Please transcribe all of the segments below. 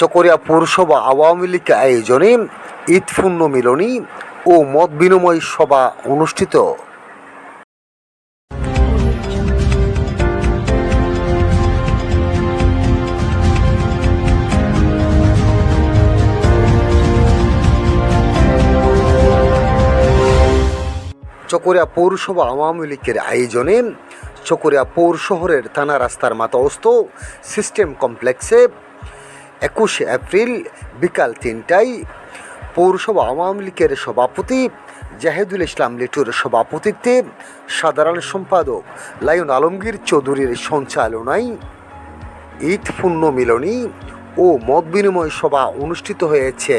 চকরিয়া পৌরসভা আওয়ামী লীগ আয়োজনে ঈদ পূর্ণ মিলনী ও মত বিনিময় সভা অনুষ্ঠিত। চকরিয়া পৌরসভা আওয়ামী লীগের আয়োজনে চকরিয়া পৌর শহরের থানা রাস্তার মাথাস্থ সিস্টেম কমপ্লেক্সে একুশে এপ্রিল বিকাল তিনটায় পৌরসভা আওয়ামী লীগের সভাপতি জাহেদুল ইসলাম লিটুর সভাপতিত্বে সাধারণ সম্পাদক লায়ন আলমগীর চৌধুরীর সঞ্চালনায় ঈদ পূর্ণ মিলনী ও মত বিনিময় সভা অনুষ্ঠিত হয়েছে।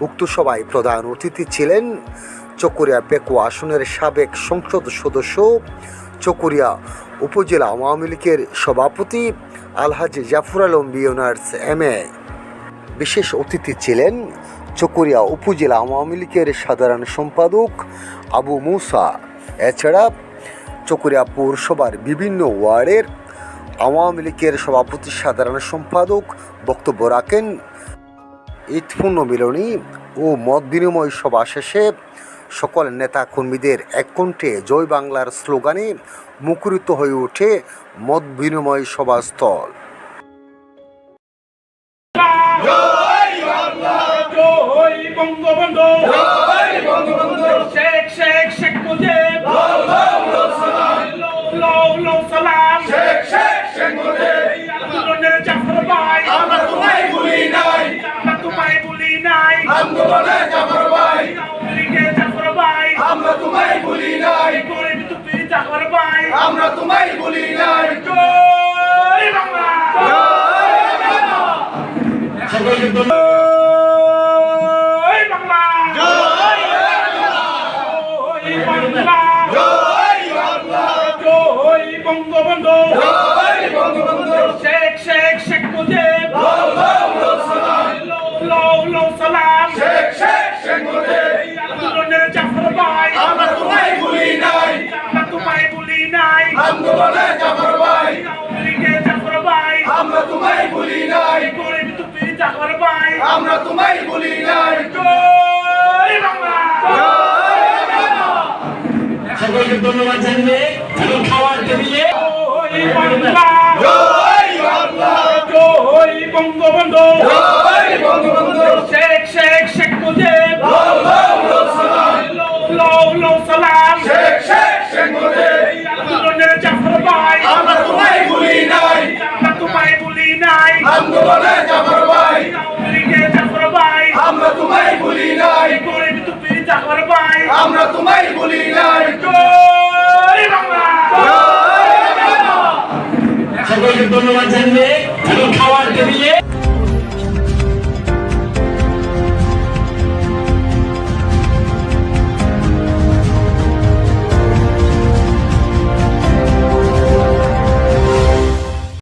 উক্ত সভায় প্রধান অতিথি ছিলেন চকরিয়া পেকুয়া আসনের সাবেক সংসদ সদস্য, চকরিয়া উপজেলা আওয়ামী লীগের সভাপতি আলহাজি জাফর আলম বিয়নার্স এম এ। বিশেষ অতিথি ছিলেন চকরিয়া উপজেলা আওয়ামী লীগের সাধারণ সম্পাদক আবু মুসা। এছাড়া চকরিয়া পৌরসভার বিভিন্ন ওয়ার্ডের আওয়ামী লীগের সভাপতি সাধারণ সম্পাদক বক্তব্য রাখেন। ঈদপূর্ণ মিলনী ও মত বিনিময় সভা শেষে সকল নেতা কর্মীদের এক কণ্ঠে জয় বাংলার স্লোগানে মুখরিত হয়ে ওঠে মত বিনিময় সভাস্থল। তোমায় ভুলি নাই জয় বাংলা। সকলকে জয় বাংলা। জয় বাংলা। জয় বাংলা, জয় বঙ্গবন্ধু। জয় বঙ্গবন্ধু, সকলকে ধন্যবাদ জানিয়ে এবং খাওয়ার টেবিলে বাংলা। বঙ্গবন্ধু। শেখ শেখ শেখ মুজিব। লাও লাও লাও সালাম। লও লও সালাম। শেখ শেখ শেখ মুজিব, আন্দোলনের জাফর ভাই। আমরা তোমায় ভুলি নাই। আমরা তোমায় ভুলি নাই। জাফর সকলকে